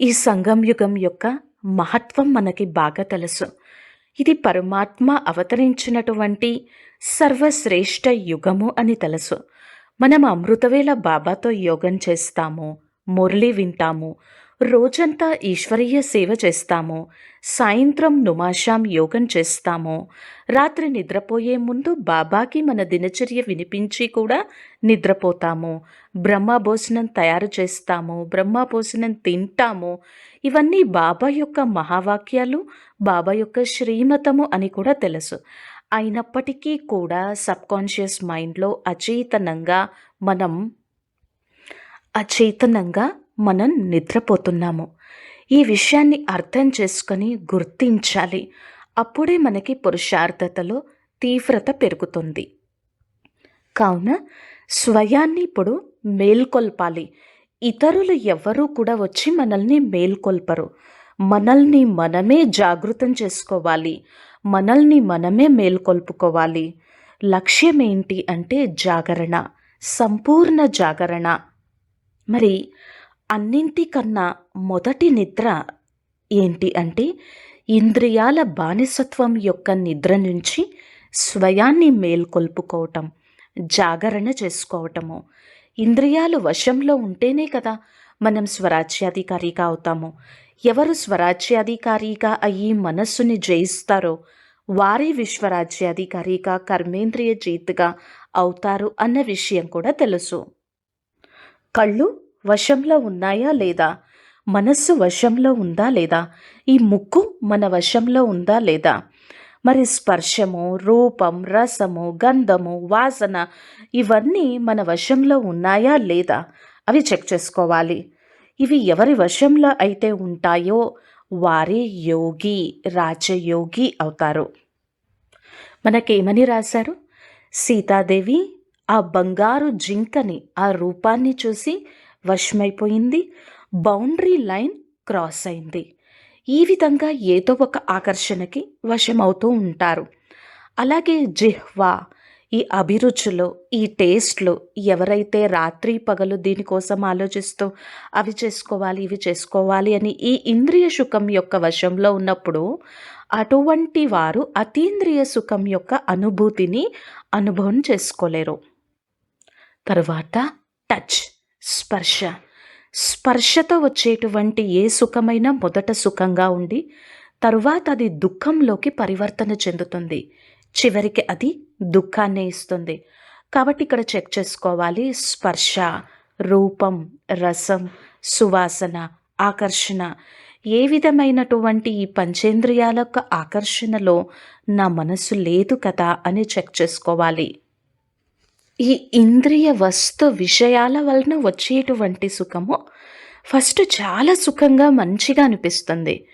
ఈ సంగం యుగం యొక్క మహత్వం మనకి బాగా తెలుసు. ఇది పరమాత్మ అవతరించినటువంటి సర్వశ్రేష్ఠ యుగము అని తెలుసు. మనం అమృతవేళ బాబాతో యోగం చేస్తాము మురళి వింటాము రోజంతా ఈశ్వరీయ సేవ చేస్తాము. సాయంత్రం నుమాషాం యోగం చేస్తాము. రాత్రి నిద్రపోయే ముందు బాబాకి మన దినచర్య వినిపించి కూడా నిద్రపోతాము. బ్రహ్మభోజనం తయారు చేస్తాము. బ్రహ్మ భోజనం తింటాము. ఇవన్నీ బాబా యొక్క మహావాక్యాలు బాబా యొక్క శ్రీమతము అని కూడా తెలుసు. అయినప్పటికీ కూడా సబ్కాన్షియస్ మైండ్లో అచేతనంగా మనం అచేతనంగా మనం నిద్రపోతున్నాము. ఈ విషయాన్ని అర్థం చేసుకొని గుర్తించాలి. అప్పుడే మనకి పురుషార్థతలో తీవ్రత పెరుగుతుంది. కావున స్వయాన్ని ఇప్పుడు మేల్కొల్పాలి. ఇతరులు ఎవరూ కూడా వచ్చి మనల్ని మేల్కొల్పరు. మనల్ని మనమే జాగృతం చేసుకోవాలి. మనల్ని మనమే మేల్కొల్పుకోవాలి. లక్ష్యం ఏంటి అంటే జాగరణ. సంపూర్ణ జాగరణ. మరి అన్నింటికన్నా మొదటి నిద్ర ఏంటి అంటే ఇంద్రియాల బానిసత్వం యొక్క నిద్ర నుంచి స్వయాన్ని మేల్కొల్పుకోవటం జాగరణ చేసుకోవటము. ఇంద్రియాలు వశంలో ఉంటేనే కదా మనం స్వరాజ్యాధికారిగా అవుతాము. ఎవరు స్వరాజ్యాధికారిగా అయ్యి మనస్సుని జయిస్తారో వారే విశ్వరాజ్యాధికారిగా కర్మేంద్రియ జీతుగా అవుతారు అన్న విషయం కూడా తెలుసు. కళ్ళు వశంలో ఉన్నాయా లేదా? మనస్సు వశంలో ఉందా లేదా? ఈ ముక్కు మన వశంలో ఉందా లేదా? మరి స్పర్శము రూపం రసము గంధము వాసన ఇవన్నీ మన వశంలో ఉన్నాయా లేదా? అవి చెక్ చేసుకోవాలి. ఇవి ఎవరి వశంలో అయితే ఉంటాయో వారే యోగి రాజయోగి అవుతారు. మనకేమని రాశారు? సీతాదేవి ఆ బంగారు జింకని ఆ రూపాన్ని చూసి వశమైపోయింది. బౌండరీ లైన్ క్రాస్ అయింది. ఈ విధంగా ఏదో ఒక ఆకర్షణకి వశమవుతూ ఉంటారు. అలాగే జిహ్వా ఈ అభిరుచులు ఈ టేస్ట్లు ఎవరైతే రాత్రి పగలు దీనికోసం ఆలోచిస్తూ అవి చేసుకోవాలి ఇవి చేసుకోవాలి అని ఈ ఇంద్రియ సుఖం యొక్క వశంలో ఉన్నప్పుడు అటువంటి వారు అతీంద్రియ సుఖం యొక్క అనుభూతిని అనుభవం చేసుకోలేరు. తర్వాత టచ్. స్పర్శ. స్పర్శతో వచ్చేటువంటి ఏ సుఖమైనా మొదట సుఖంగా ఉండి తరువాత అది దుఃఖంలోకి పరివర్తన చెందుతుంది. చివరికి అది దుఃఖాన్ని ఇస్తుంది. కాబట్టి ఇక్కడ చెక్ చేసుకోవాలి. స్పర్శ రూపం రసం సువాసన ఆకర్షణ. ఏ విధమైనటువంటి ఈ పంచేంద్రియాల యొక్క ఆకర్షణలో నా మనసు లేదు కదా అని చెక్ చేసుకోవాలి. ఈ ఇంద్రియ వస్తు విషయాల వలన వచ్చేటువంటి సుఖము ఫస్ట్ చాలా సుఖంగా మంచిగా అనిపిస్తుంది.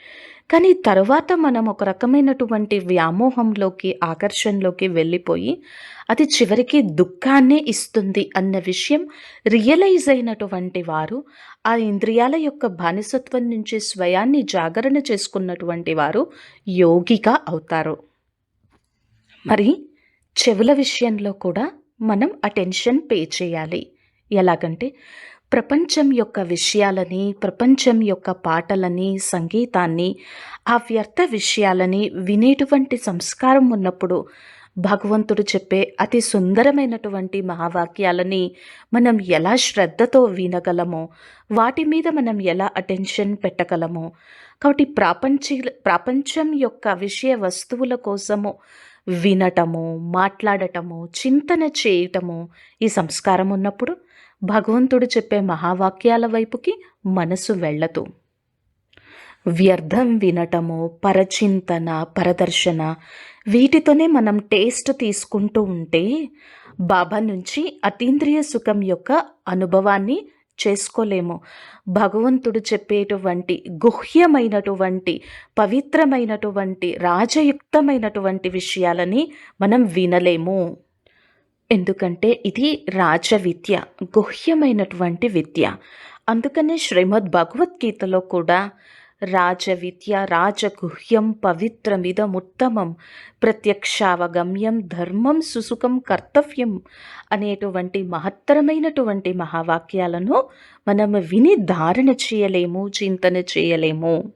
కానీ తర్వాత మనం ఒక రకమైనటువంటి వ్యామోహంలోకి ఆకర్షణలోకి వెళ్ళిపోయి అది చివరికి దుఃఖాన్నే ఇస్తుంది అన్న విషయం రియలైజ్ అయినటువంటి వారు ఆ ఇంద్రియాల యొక్క బానిసత్వం నుంచి స్వయాన్ని జాగరణ చేసుకున్నటువంటి వారు యోగిగా అవుతారు. మరి చెవుల విషయంలో కూడా మనం అటెన్షన్ పే చేయాలి. ఎలాగంటే ప్రపంచం యొక్క విషయాలని ప్రపంచం యొక్క పాటలని సంగీతాన్ని ఆ వ్యర్థ విషయాలని వినేటువంటి సంస్కారం ఉన్నప్పుడు భగవంతుడు చెప్పే అతి సుందరమైనటువంటి మహావాక్యాలని మనం ఎలా శ్రద్ధతో వినగలమో వాటి మీద మనం ఎలా అటెన్షన్ పెట్టగలమో కాబట్టి ప్రాపంచి ప్రపంచం యొక్క విషయ వస్తువుల కోసము వినటము మాట్లాడటము చింతన చేయటము ఈ సంస్కారం ఉన్నప్పుడు భగవంతుడు చెప్పే మహావాక్యాల వైపుకి మనసు వెళ్ళదు. వ్యర్థం వినటము పరచింతన పరదర్శన వీటితోనే మనం టేస్ట్ తీసుకుంటూ ఉంటే బాబా నుంచి అతీంద్రియ సుఖం యొక్క అనుభవాన్ని చేసుకోలేము. భగవంతుడు చెప్పేటువంటి గుహ్యమైనటువంటి పవిత్రమైనటువంటి రాజయుక్తమైనటువంటి విషయాలని మనం వినలేము. ఎందుకంటే ఇది రాజ విద్య గుహ్యమైనటువంటి విద్య. అందుకనే శ్రీమద్ భగవద్గీతలో కూడా రాజవిద్య రాజగుహ్యం పవిత్రమిదముత్తమం. ప్రత్యక్షావగమ్యం ధర్మం సుసుఖం కర్తవ్యం అనేటువంటి మహత్తరమైనటువంటి మహావాక్యాలను మనం విని ధారణ చేయలేము చింతన చేయలేము.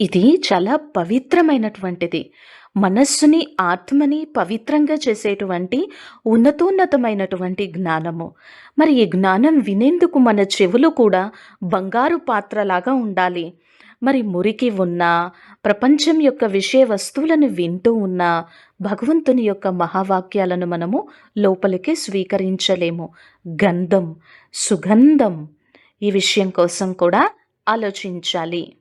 ఇది చాలా పవిత్రమైనటువంటిది. మనస్సుని ఆత్మని పవిత్రంగా చేసేటువంటి ఉన్నతోన్నతమైనటువంటి జ్ఞానము. మరి ఈ జ్ఞానం వినేందుకు మన చెవులు కూడా బంగారు పాత్రలాగా ఉండాలి. మరి మురికి ఉన్న ప్రపంచం యొక్క విషయ వస్తువులను వింటూ ఉన్న భగవంతుని యొక్క మహావాక్యాలను మనము లోపలికి స్వీకరించలేము. గంధం సుగంధం ఈ విషయం కోసం కూడా ఆలోచించాలి.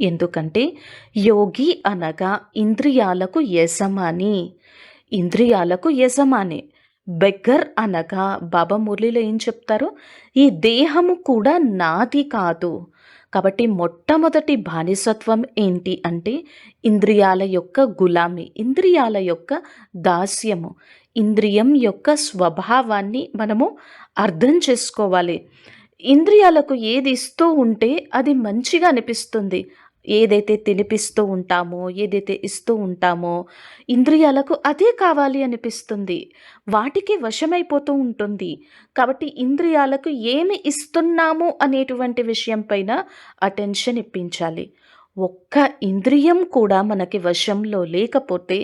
ఎందుకంటే యోగి అనగా ఇంద్రియాలకు యజమాని. ఇంద్రియాలకు యజమాని. బెగ్గర్ అనగా బాబా మురళిలో ఏం చెప్తారు? ఈ దేహము కూడా నాది కాదు. కాబట్టి మొట్టమొదటి బానిసత్వం ఏంటి అంటే ఇంద్రియాల యొక్క గులామి ఇంద్రియాల యొక్క దాస్యము. ఇంద్రియం యొక్క స్వభావాన్ని మనము అర్థం చేసుకోవాలి. ఇంద్రియాలకు ఏది ఇస్తూ ఉంటే అది మంచిగా అనిపిస్తుంది. ఏదైతే తినిపిస్తూ ఉంటామో ఏదైతే ఇస్తూ ఉంటామో ఇంద్రియాలకు అదే కావాలి అనిపిస్తుంది. వాటికి వశమైపోతూ ఉంటుంది. కాబట్టి ఇంద్రియాలకు ఏమి ఇస్తున్నాము అనేటువంటి విషయం పైన అటెన్షన్ ఇప్పించాలి. ఒక్క ఇంద్రియం కూడా మనకి వశంలో లేకపోతే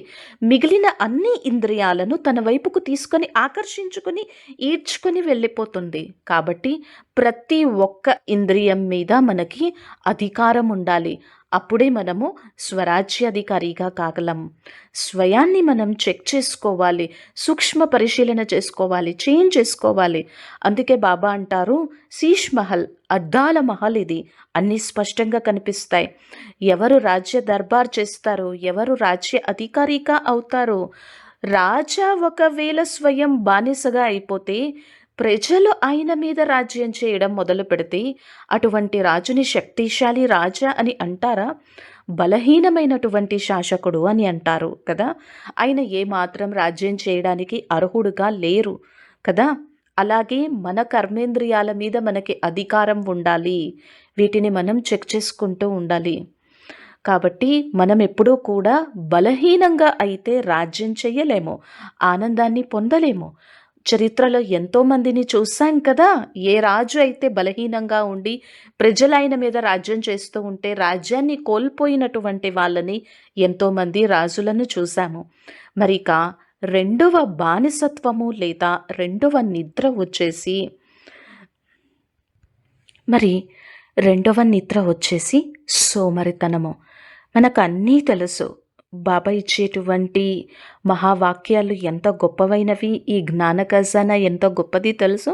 మిగిలిన అన్ని ఇంద్రియాలను తన వైపుకు తీసుకొని ఆకర్షించుకొని ఈడ్చుకొని వెళ్ళిపోతుంది. కాబట్టి ప్రతి ఒక్క ఇంద్రియం మీద మనకి అధికారం ఉండాలి. అప్పుడే మనము స్వరాజ్యాధికారిగా కాగలం. స్వయాన్ని మనం చెక్ చేసుకోవాలి సూక్ష్మ పరిశీలన చేసుకోవాలి చేంజ్ చేసుకోవాలి. అందుకే బాబా అంటారు శీష్ మహల్ అద్దాల మహల్ ఇది. అన్నీ స్పష్టంగా కనిపిస్తాయి. ఎవరు రాజ్య దర్బార్ చేస్తారో? ఎవరు రాజ్య అధికారిగా అవుతారో? రాజా ఒకవేళ స్వయం బానిసగా అయిపోతే ప్రజలు ఆయన మీద రాజ్యం చేయడం మొదలు పెడితే అటువంటి రాజుని శక్తిశాలి రాజా అని అంటారా? బలహీనమైనటువంటి శాసకుడు అని అంటారు కదా. ఆయన ఏమాత్రం రాజ్యం చేయడానికి అర్హుడుగా లేరు కదా. అలాగే మన కర్మేంద్రియాల మీద మనకి అధికారం ఉండాలి. వీటిని మనం చెక్ చేసుకుంటూ ఉండాలి. కాబట్టి మనం ఎప్పుడూ కూడా బలహీనంగా అయితే రాజ్యం చెయ్యలేము ఆనందాన్ని పొందలేము చరిత్రలో ఎంతోమందిని చూశాం కదా. ఏ రాజు అయితే బలహీనంగా ఉండి ప్రజలు ఆయన మీద రాజ్యం చేస్తూ ఉంటే రాజ్యాన్ని కోల్పోయినటువంటి వాళ్ళని ఎంతోమంది రాజులను చూశాము. మరి ఇక రెండవ బానిసత్వము లేదా రెండవ నిద్ర వచ్చేసి మరి రెండవ నిద్ర వచ్చేసి సోమరితనము. మనకు అన్నీ తెలుసు. బాబా ఇచ్చేటువంటి మహావాక్యాలు ఎంత గొప్పవైనవి ఈ జ్ఞాన ఖజానా ఎంత గొప్పది తెలుసు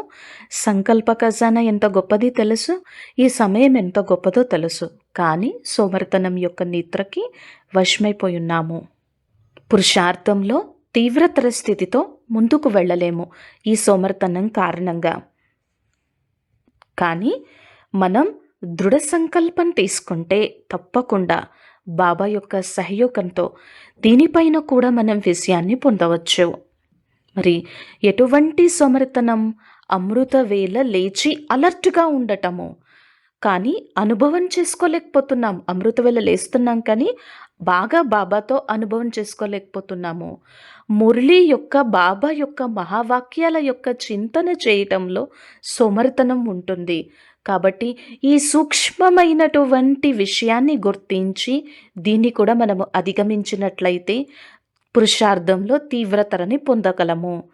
సంకల్ప ఖజానా ఎంత గొప్పది తెలుసు ఈ సమయం ఎంత గొప్పదో తెలుసు. కానీ సోమర్తనం యొక్క నిద్రకి వశమైపోయి ఉన్నాము పురుషార్థంలో తీవ్రతర స్థితితో ముందుకు వెళ్ళలేము ఈ సోమర్తనం కారణంగా. కానీ మనం దృఢ సంకల్పం తీసుకుంటే తప్పకుండా బాబా యొక్క సహయోగంతో దీనిపైన కూడా మనం విజయాన్ని పొందవచ్చు. మరి ఎటువంటి సమర్థనం అమృత వేళ లేచి అలర్ట్గా ఉండటము. కానీ అనుభవం చేసుకోలేకపోతున్నాం. అమృత వేళ లేస్తున్నాం కానీ బాగా బాబాతో అనుభవం చేసుకోలేకపోతున్నాము. మురళి యొక్క బాబా యొక్క మహావాక్యాల యొక్క చింతన చేయటంలో సోమరితనం ఉంటుంది. కాబట్టి ఈ సూక్ష్మమైనటువంటి విషయాన్ని గుర్తించి దీన్ని కూడా మనము అధిగమించినట్లయితే పురుషార్థంలో తీవ్రతరని పొందగలము.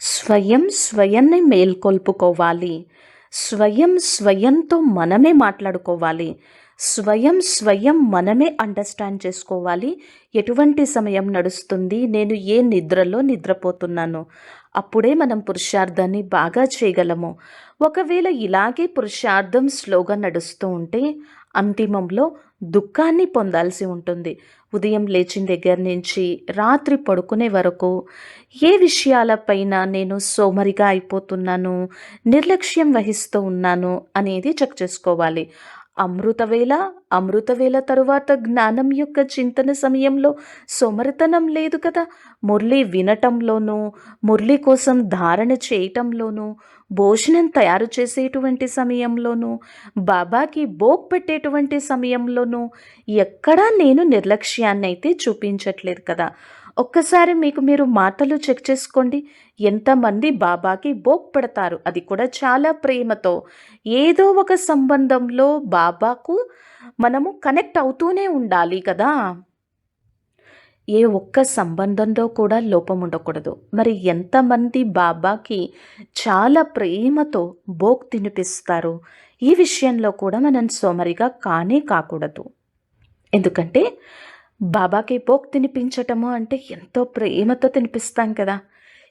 స్వయం స్వయాన్ని మేల్కొల్పుకోవాలి. స్వయం స్వయంతో మనమే మాట్లాడుకోవాలి. స్వయం స్వయం మనమే అండర్స్టాండ్ చేసుకోవాలి. ఎటువంటి సమయం నడుస్తుంది? నేను ఏ నిద్రలో నిద్రపోతున్నాను? అప్పుడే మనం పురుషార్థాన్ని బాగా చేయగలము. ఒకవేళ ఇలాగే పురుషార్థం స్లోగా నడుస్తూ ఉంటే అంతిమంలో దుఃఖాన్ని పొందాల్సి ఉంటుంది. ఉదయం లేచిన దగ్గర నుంచి రాత్రి పడుకునే వరకు ఏ విషయాలపైన నేను సోమరిగా అయిపోతున్నాను నిర్లక్ష్యం వహిస్తూ ఉన్నాను అనేది చెక్ చేసుకోవాలి. అమృతవేళ అమృతవేళ తరువాత జ్ఞానం యొక్క చింతన సమయంలో సోమరితనం లేదు కదా. మురళి వినటంలోనూ మురళి కోసం ధారణ చేయటంలోనూ భోజనం తయారు చేసేటువంటి సమయంలోనూ బాబాకి బోక్ పెట్టేటువంటి సమయంలోనూ ఎక్కడా నేను నిర్లక్ష్యాన్ని అయితే చూపించట్లేదు కదా. ఒక్కసారి మీకు మీరు మాటలు చెక్ చేసుకోండి. ఎంతమంది బాబాకి బోక్ పెడతారు? అది కూడా చాలా ప్రేమతో. ఏదో ఒక సంబంధంలో బాబాకు మనము కనెక్ట్ అవుతూనే ఉండాలి కదా. ఏ ఒక్క సంబంధంలో కూడా లోపం ఉండకూడదు. మరి ఎంతమంది బాబాకి చాలా ప్రేమతో బోక్ తినిపిస్తారు? ఈ విషయంలో కూడా మనం సోమరిగా కానే కాకూడదు. ఎందుకంటే బాబాకి పోక్ తినిపించటము అంటే ఎంతో ప్రేమతో తినిపిస్తాం కదా.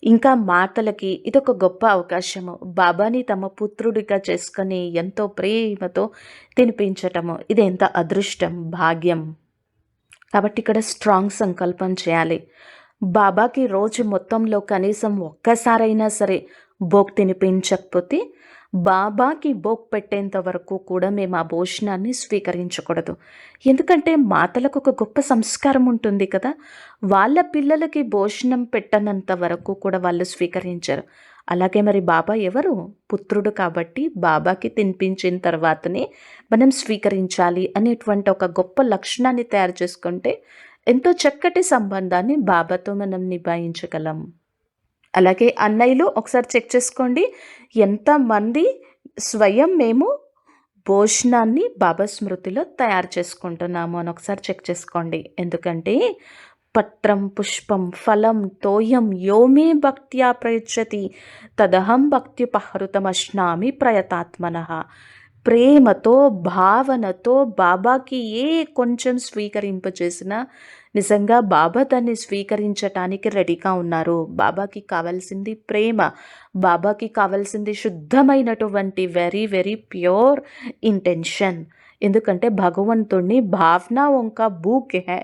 ఇంకా మాతలకి ఇదొక గొప్ప అవకాశము. బాబాని తమ పుత్రుడిగా చేసుకొని ఎంతో ప్రేమతో తినిపించటము ఇది ఎంత అదృష్టం భాగ్యం. కాబట్టి ఇక్కడ స్ట్రాంగ్ సంకల్పం చేయాలి. బాబాకి రోజు మొత్తంలో కనీసం ఒక్కసారైనా సరే బోక్ తినిపించకపోతే బాబాకి బోక్ పెట్టేంత వరకు కూడా మేము ఆ భోజనాన్ని స్వీకరించకూడదు. ఎందుకంటే మాతలకు ఒక గొప్ప సంస్కారం ఉంటుంది కదా. వాళ్ళ పిల్లలకి భోజనం పెట్టనంత వరకు కూడా వాళ్ళు స్వీకరించరు. అలాగే మరి బాబా ఎవరు? పుత్రుడు కాబట్టి బాబాకి తినిపించిన తర్వాతనే మనం స్వీకరించాలి అనేటువంటి ఒక గొప్ప లక్షణాన్ని తయారు చేసుకుంటే ఎంతో చక్కటి సంబంధాన్ని బాబాతో మనం నిభాయించగలం. అలాగే అన్నయ్యలు ఒకసారి చెక్ చేసుకోండి. ఎంతమంది స్వయం మేము భోజనాన్ని బాబా స్మృతిలో తయారు చేసుకుంటున్నాము అని ఒకసారి చెక్ చేసుకోండి. ఎందుకంటే పత్రం పుష్పం ఫలం తోయం యోమే భక్త్యా ప్రయచ్చతి తదహం భక్తి పహృతమశ్నామి ప్రయతాత్మన. ప్రేమతో భావనతో బాబాకి ఏ కొంచెం స్వీకరింపచేసినా నిజంగా బాబా దాన్ని స్వీకరించటానికి రెడీగా ఉన్నారు. బాబాకి కావాల్సింది ప్రేమ. బాబాకి కావాల్సింది శుద్ధమైనటువంటి వెరీ వెరీ ప్యూర్ ఇంటెన్షన్ ఎందుకంటే భగవంతుణ్ణి భావన ఒంక భూక్ హే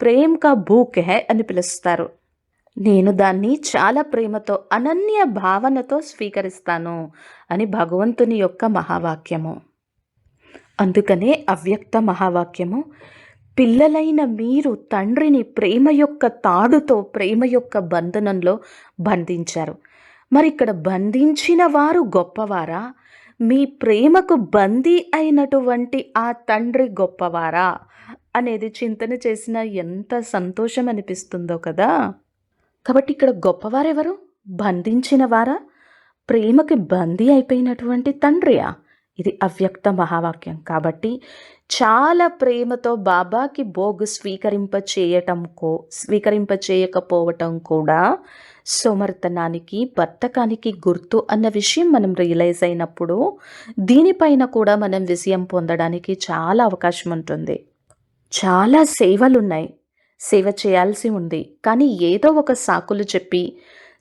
ప్రేమ్ కా భూక్ హే అని పిలుస్తారు. నేను దాన్ని చాలా ప్రేమతో అనన్య భావనతో స్వీకరిస్తాను అని భగవంతుని యొక్క మహావాక్యము. అందుకనే అవ్యక్త మహావాక్యము పిల్లలైన మీరు తండ్రిని ప్రేమ యొక్క తాడుతో ప్రేమ యొక్క బంధనంలో బంధించారు. మరి ఇక్కడ బంధించిన వారు గొప్పవారా? మీ ప్రేమకు బందీ అయినటువంటి ఆ తండ్రి గొప్పవారా? అనేది చింతన చేసిన ఎంత సంతోషం అనిపిస్తుందో కదా! కాబట్టి ఇక్కడ గొప్పవారెవరు? బంధించిన వారా ప్రేమకి బందీ అయిపోయినటువంటి తండ్రియా? ఇది అవ్యక్త మహావాక్యం. కాబట్టి చాలా ప్రేమతో బాబాకి బోగు స్వీకరింప చేయటం కో స్వీకరింప చేయకపోవటం కూడా సోమర్తనానికి బర్తకానికి గుర్తు అన్న విషయం మనం రియలైజ్ అయినప్పుడు దీనిపైన కూడా మనం విజయం పొందడానికి చాలా అవకాశం ఉంటుంది. చాలా సేవలున్నాయి. సేవ చేయాల్సి ఉంది. కానీ ఏదో ఒక సాకులు చెప్పి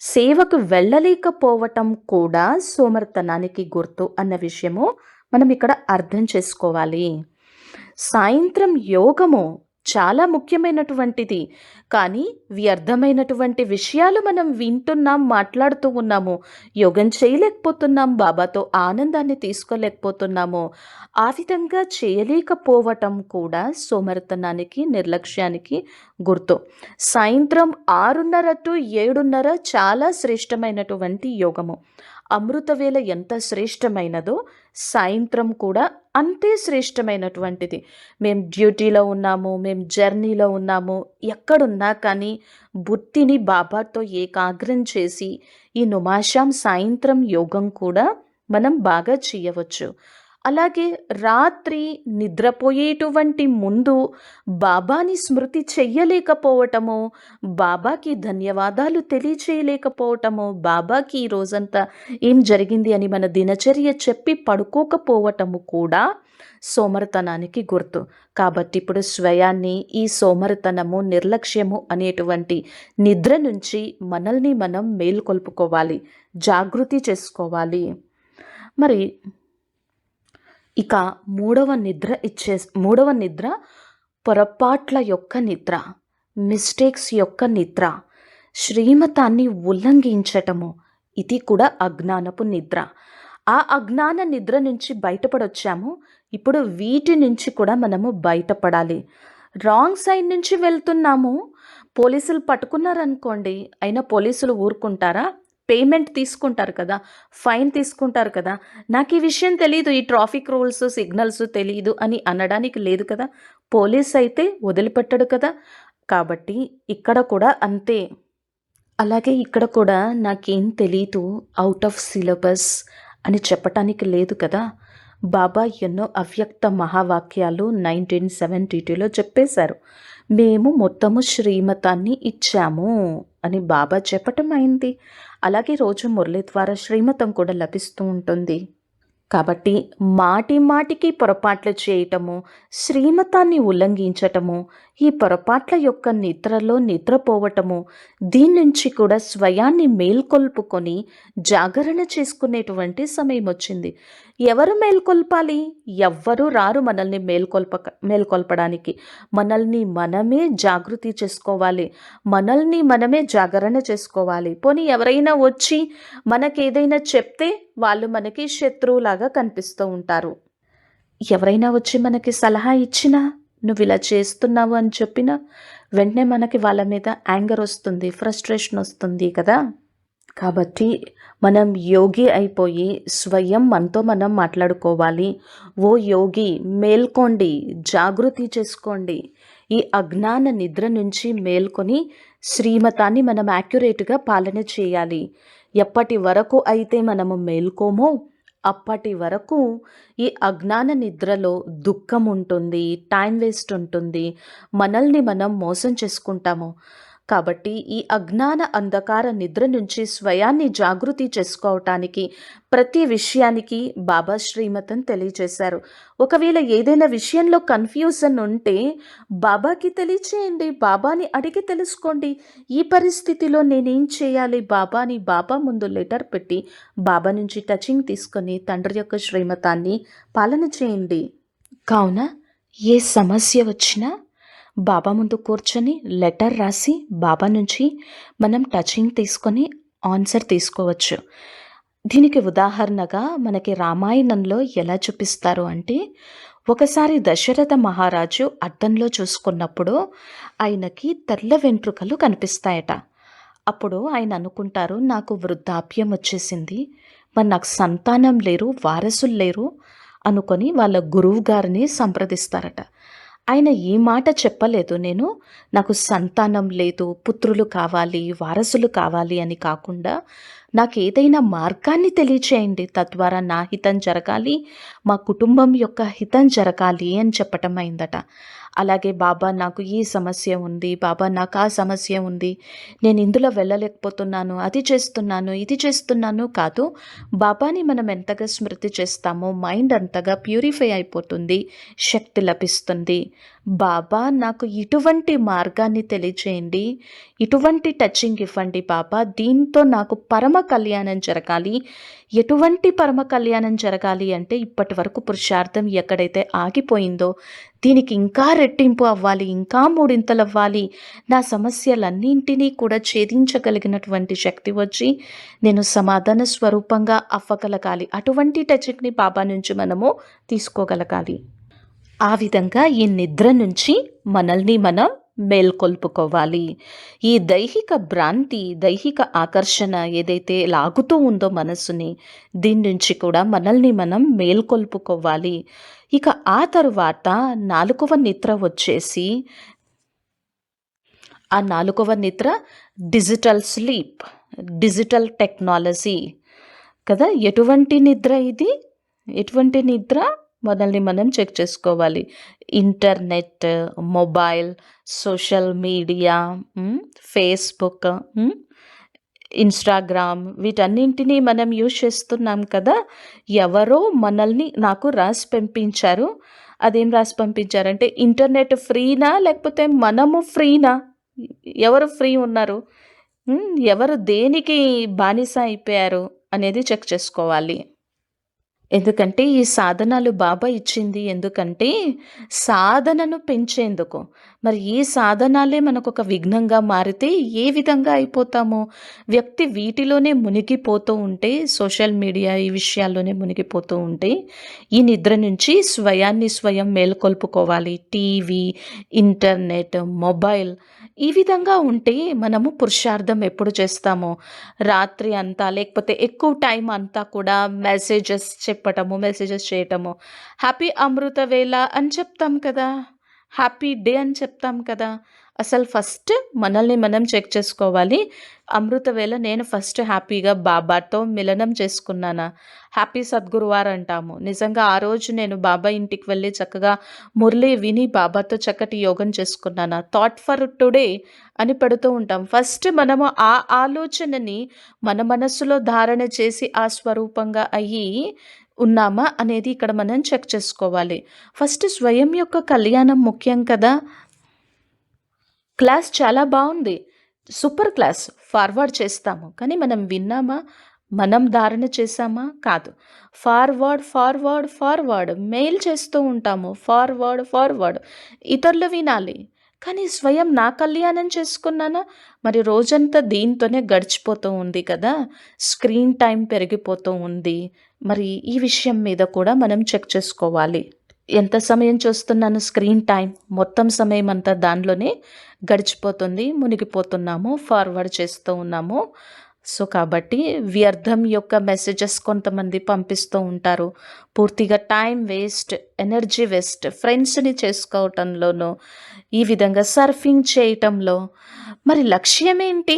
సేవకు వెళ్ళలేకపోవటం కూడా సోమర్తనానికి గుర్తు అన్న విషయము మనం ఇక్కడ అర్థం చేసుకోవాలి. సాయంత్రం యోగము చాలా ముఖ్యమైనటువంటిది. కానీ వ్యర్థమైనటువంటి విషయాలు మనం వింటున్నాం మాట్లాడుతూ ఉన్నాము. యోగం చేయలేకపోతున్నాం బాబాతో ఆనందాన్ని తీసుకోలేకపోతున్నాము. ఆ విధంగా చేయలేకపోవటం కూడా సోమరితనానికి నిర్లక్ష్యానికి గుర్తు. సాయంత్రం ఆరున్నర టు ఏడున్నర చాలా శ్రేష్టమైనటువంటి యోగము. అమృతవేళ ఎంత శ్రేష్టమైనదో సాయంత్రం కూడా అంతే శ్రేష్టమైనటువంటిది. మేము డ్యూటీలో ఉన్నాము మేము జర్నీలో ఉన్నాము ఎక్కడున్నా కానీ బుద్ధిని బాబాతో ఏకాగ్రం చేసి ఈ నుమాషాం సాయంత్రం యోగం కూడా మనం బాగా చేయవచ్చు. అలాగే రాత్రి నిద్రపోయేటువంటి ముందు బాబాని స్మృతి చెయ్యలేకపోవటము బాబాకి ధన్యవాదాలు తెలియచేయలేకపోవటము బాబాకి ఈ రోజంతా ఏం జరిగింది అని మన దినచర్య చెప్పి పడుకోకపోవటము కూడా సోమరతనానికి గుర్తు. కాబట్టి ఇప్పుడు స్వయాన్ని ఈ సోమరతనము నిర్లక్ష్యము అనేటువంటి నిద్ర నుంచి మనల్ని మనం మేల్కొల్పుకోవాలి. జాగృతి చేసుకోవాలి. మరి ఇక మూడవ నిద్ర ఇచ్చే మూడవ నిద్ర పొరపాట్ల యొక్క నిద్ర మిస్టేక్స్ యొక్క నిద్ర శ్రీమతాన్ని ఉల్లంఘించటము. ఇది కూడా అజ్ఞానపు నిద్ర. ఆ అజ్ఞాన నిద్ర నుంచి బయటపడొచ్చాము. ఇప్పుడు వీటి నుంచి కూడా మనము బయటపడాలి. రాంగ్ సైడ్ నుంచి వెళ్తున్నాము. పోలీసులు పట్టుకున్నారనుకోండి అయినా పోలీసులు ఊరుకుంటారా? పేమెంట్ తీసుకుంటారు కదా ఫైన్ తీసుకుంటారు కదా నాకు ఈ విషయం తెలియదు ఈ ట్రాఫిక్ రూల్స్ సిగ్నల్స్ తెలియదు అని అనడానికి లేదు కదా. పోలీస్ అయితే వదిలిపెట్టడు కదా. కాబట్టి ఇక్కడ కూడా అంతే. అలాగే ఇక్కడ కూడా నాకేం తెలీదు అవుట్ ఆఫ్ సిలబస్ అని చెప్పటానికి లేదు కదా. బాబా ఎన్నో అవ్యక్త మహావాక్యాలు నైన్టీన్ సెవెంటీ టూలో చెప్పేశారు. మేము మొత్తము శ్రీమతాన్ని ఇచ్చాము అని బాబా చెప్పటం అయింది. అలాగే రోజు మురళి ద్వారా శ్రీమతం కూడా లభిస్తూ ఉంటుంది. కాబట్టి మాటి మాటికి పొరపాట్లు చేయటము శ్రీమతాన్ని ఉల్లంఘించటము ఈ పొరపాట్ల యొక్క నిద్రలో నిద్రపోవటము దీని నుంచి కూడా స్వయాన్ని మేల్కొల్పుకొని జాగరణ చేసుకునేటువంటి సమయం వచ్చింది. ఎవరు మేల్కొల్పాలి? ఎవ్వరూ రారు మనల్ని మేల్కొల్ప మేల్కొల్పడానికి. మనల్ని మనమే జాగృతి చేసుకోవాలి. మనల్ని మనమే జాగరణ చేసుకోవాలి. పోనీ ఎవరైనా వచ్చి మనకేదైనా చెప్తే వాళ్ళు మనకి శత్రువులాగా కనిపిస్తూ ఉంటారు. ఎవరైనా వచ్చి మనకి సలహా ఇచ్చినా నువ్వు ఇలా చేస్తున్నావు అని చెప్పిన వెంటనే మనకి వాళ్ళ మీద యాంగర్ వస్తుంది ఫ్రస్ట్రేషన్ వస్తుంది కదా. కాబట్టి మనం యోగి అయిపోయి స్వయం మనతో మనం మాట్లాడుకోవాలి. ఓ యోగి మేల్కోండి జాగృతి చేసుకోండి. ఈ అజ్ఞాన నిద్ర నుంచి మేల్కొని శ్రీమతాన్ని మనం యాక్యురేట్గా పాలన చేయాలి. ఎప్పటి వరకు అయితే మనము మేల్కోమో అప్పటి వరకు ఈ అజ్ఞాన నిద్రలో దుఃఖం ఉంటుంది టైం వేస్ట్ ఉంటుంది. మనల్ని మనం మోసం చేసుకుంటాము. కాబట్టి ఈ అజ్ఞాన అంధకార నిద్ర నుంచి స్వయాన్ని జాగృతి చేసుకోవటానికి ప్రతి విషయానికి బాబా శ్రీమతం తెలియజేశారు. ఒకవేళ ఏదైనా విషయంలో కన్ఫ్యూజన్ ఉంటే బాబాకి తెలియచేయండి బాబాని అడిగి తెలుసుకోండి. ఈ పరిస్థితిలో నేనేం చేయాలి? బాబాని బాబా ముందు లెటర్ పెట్టి బాబా నుంచి టచింగ్ తీసుకొని తండ్రి యొక్క శ్రీమతాన్ని పాలన చేయండి. కావున ఏ సమస్య వచ్చినా బాబా ముందు కూర్చొని లెటర్ రాసి బాబా నుంచి మనం టచింగ్ తీసుకొని ఆన్సర్ తీసుకోవచ్చు. దీనికి ఉదాహరణగా మనకి రామాయణంలో ఎలా చూపిస్తారు అంటే ఒకసారి దశరథ మహారాజు అద్దంలో చూసుకున్నప్పుడు ఆయనకి తెల్ల వెంట్రుకలు కనిపిస్తాయట. అప్పుడు ఆయన అనుకుంటారు నాకు వృద్ధాప్యం వచ్చేసింది. మరి నాకు సంతానం లేరు వారసులు లేరు అనుకొని వాళ్ళ గురువు గారిని సంప్రదిస్తారట. ఆయన ఈ మాట చెప్పలేదు. నేను నాకు సంతానం లేదు పుత్రులు కావాలి వారసులు కావాలి అని కాకుండా నాకు ఏదైనా మార్గాన్ని తెలియచేయండి. తద్వారా నా హితం జరగాలి మా కుటుంబం యొక్క హితం జరగాలి అని చెప్పటం అయిందట. అలాగే బాబా నాకు ఈ సమస్య ఉంది బాబా నాకు ఆ సమస్య ఉంది నేను ఇందులో వెళ్ళలేకపోతున్నాను అది చేస్తున్నాను ఇది చేస్తున్నాను కాదు బాబాని మనం ఎంతగా స్మృతి చేస్తామో మైండ్ అంతగా ప్యూరిఫై అయిపోతుంది శక్తి లభిస్తుంది. బాబా నాకు ఇటువంటి మార్గాన్ని తెలియచేయండి ఇటువంటి టచింగ్ ఇవ్వండి బాబా దీంతో నాకు పరమ కళ్యాణం జరగాలి. ఎటువంటి పరమ కళ్యాణం జరగాలి అంటే ఇప్పటి వరకు పురుషార్థం ఎక్కడైతే ఆగిపోయిందో దీనికి ఇంకా రెట్టింపు అవ్వాలి ఇంకా మూడింతలు అవ్వాలి నా సమస్యలన్నింటినీ కూడా ఛేదించగలిగినటువంటి శక్తి వచ్చి నేను సమాధాన స్వరూపంగా అవ్వగలగాలి. అటువంటి టచింగ్ని బాబా నుంచి మనము తీసుకోగలగాలి. ఆ విధంగా ఈ నిద్ర నుంచి మనల్ని మనం మేల్కొల్పుకోవాలి. ఈ దైహిక భ్రాంతి దైహిక ఆకర్షణ ఏదైతే లాగుతూ ఉందో మనసుని దీని నుంచి కూడా మనల్ని మనం మేల్కొల్పుకోవాలి. ఇక ఆ తరువాత నాలుగవ నిద్ర వచ్చేసి ఆ నాలుగవ నిద్ర డిజిటల్ స్లీప్ డిజిటల్ టెక్నాలజీ. కదా ఎటువంటి నిద్ర ఇది? ఎటువంటి నిద్ర? మనల్ని మనం చెక్ చేసుకోవాలి. Internet mobile social media Facebook Instagram వీటన్నింటినీ మనం యూజ్ చేస్తున్నాం కదా. ఎవరో మనల్ని నాకు రాసి పంపించారు. అదేం రాసి పంపించారంటే ఇంటర్నెట్ ఫ్రీనా లేకపోతే మనము ఫ్రీనా? ఎవరు ఫ్రీ ఉన్నారు? ఎవరు దేనికి బానిస అయిపోయారు అనేది చెక్ చేసుకోవాలి. ఎందుకంటే ఈ సాధనాలు బాబా ఇచ్చింది. ఎందుకంటే సాధనను పెంచేందుకు. మరి ఈ సాధనాలే మనకు ఒక విఘ్నంగా మారితే ఏ విధంగా అయిపోతాము? వ్యక్తి వీటిలోనే మునిగిపోతూ ఉంటే సోషల్ మీడియా ఈ విషయాల్లోనే మునిగిపోతూ ఉంటే ఈ నిద్ర నుంచి స్వయాన్ని స్వయం మేల్కొల్పుకోవాలి. టీవీ ఇంటర్నెట్ మొబైల్ ఈ విధంగా ఉంటే మనము పురుషార్థం ఎప్పుడు చేస్తామో? రాత్రి అంతా లేకపోతే ఎక్కువ టైం అంతా కూడా మెసేజెస్ చెప్ చెప్పటము మెసేజెస్ చేయటము. హ్యాపీ అమృత వేళ అని చెప్తాం కదా. హ్యాపీ డే అని చెప్తాం కదా. అసలు ఫస్ట్ మనల్ని మనం చెక్ చేసుకోవాలి. అమృత వేళ నేను ఫస్ట్ హ్యాపీగా బాబాతో మిలనం చేసుకున్నానా. హ్యాపీ సద్గురువార్ అంటాము. నిజంగా ఆ రోజు నేను బాబా ఇంటికి వెళ్ళి చక్కగా మురళి విని బాబాతో చక్కటి యోగం చేసుకున్నానా. థాట్ ఫర్ టుడే అని పెడుతూ ఉంటాం. ఫస్ట్ మనము ఆ ఆలోచనని మన మనస్సులో ధారణ చేసి ఆ స్వరూపంగా అయ్యి ఉన్నామా అనేది ఇక్కడ మనం చెక్ చేసుకోవాలి. ఫస్ట్ స్వయం యొక్క కళ్యాణం ముఖ్యం కదా? క్లాస్ చాలా బాగుంది. Super class. ఫార్వర్డ్ చేస్తాము. కానీ మనం విన్నామా? మనం ధారణ చేసామా కాదు. Forward forward forward. మెయిల్ చేస్తూ ఉంటాము. Forward forward. ఇతరులు వినాలి. కానీ స్వయం నా కళ్యాణం చేసుకున్నానా? మరి రోజంతా దీంతోనే గడిచిపోతూ ఉంది కదా. స్క్రీన్ టైం పెరిగిపోతూ ఉంది. మరి ఈ విషయం మీద కూడా మనం చెక్ చేసుకోవాలి. ఎంత సమయం చూస్తున్నాను స్క్రీన్ టైం మొత్తం సమయం అంతా దానిలోనే గడిచిపోతుంది మునిగిపోతున్నాము ఫార్వర్డ్ చేస్తూ ఉన్నాము. సో కాబట్టి వ్యర్థం యొక్క మెసేజెస్ కొంతమంది పంపిస్తూ ఉంటారు. పూర్తిగా టైం వేస్ట్ ఎనర్జీ వేస్ట్. ఫ్రెండ్స్ని చేసుకోవటంలోనూ ఈ విధంగా సర్ఫింగ్ చేయటంలో. మరి లక్ష్యం ఏంటి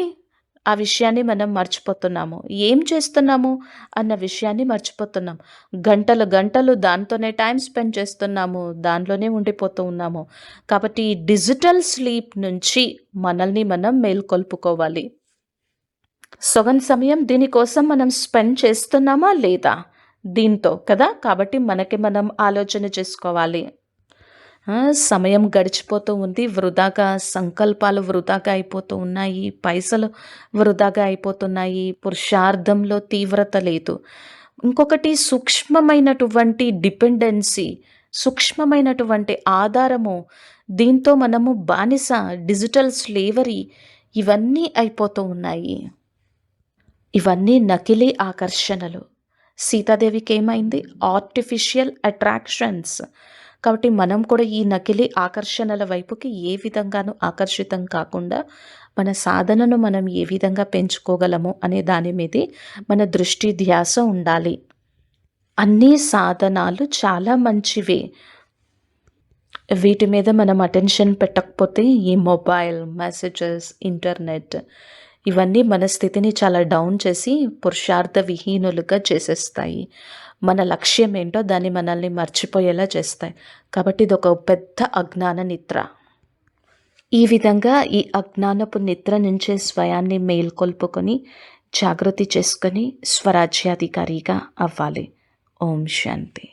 ఆ విషయాన్ని మనం మర్చిపోతున్నాము. ఏం చేస్తున్నాము? అన్న విషయాన్ని మర్చిపోతున్నాం. గంటలు గంటలు దాంతోనే టైం స్పెండ్ చేస్తున్నాము. దానిలోనే ఉండిపోతూ ఉన్నాము. కాబట్టి ఈ డిజిటల్ స్లీప్ నుంచి మనల్ని మనం మేల్కొల్పుకోవాలి. సగం సమయం దీనికోసం మనం స్పెండ్ చేస్తున్నామా లేదా? దీంతో కదా? కాబట్టి మనకి మనం ఆలోచన చేసుకోవాలి. సమయం గడిచిపోతూ ఉంది. వృధాగా సంకల్పాలు వృధాగా అయిపోతూ ఉన్నాయి. పైసలు వృధాగా అయిపోతున్నాయి. పురుషార్థంలో తీవ్రత లేదు. ఇంకొకటి సూక్ష్మమైనటువంటి డిపెండెన్సీ సూక్ష్మమైనటువంటి ఆధారము దీంతో మనము బానిస డిజిటల్ స్లేవరీ ఇవన్నీ అయిపోతూ ఉన్నాయి. ఇవన్నీ నకిలీ ఆకర్షణలు. సీతాదేవికి ఏమైంది? Artificial attractions. కాబట్టి మనం కూడా ఈ నకిలీ ఆకర్షణల వైపుకి ఏ విధంగానూ ఆకర్షితం కాకుండా మన సాధనను మనం ఏ విధంగా పెంచుకోగలము అనే దాని మీదే మన దృష్టి ధ్యాస ఉండాలి. అన్ని సాధనాలు చాలా మంచివే. వీటి మీద మనం అటెన్షన్ పెట్టకపోతే ఈ మొబైల్ మెసేజెస్ ఇంటర్నెట్ ఇవన్నీ మన స్థితిని చాలా డౌన్ చేసి పురుషార్థ విహీనులుగా చేసేస్తాయి. మన లక్ష్యం ఏంటో దాన్ని మనల్ని మర్చిపోయేలా చేస్తాయి. కాబట్టి ఇది ఒక పెద్ద అజ్ఞాన నిద్ర. ఈ విధంగా ఈ అజ్ఞానపు నిద్ర నుంచే స్వయాన్ని మేల్కొల్పుకొని జాగృతి చేసుకొని స్వరాజ్యాధికారిగా అవ్వాలి. ఓం శాంతి.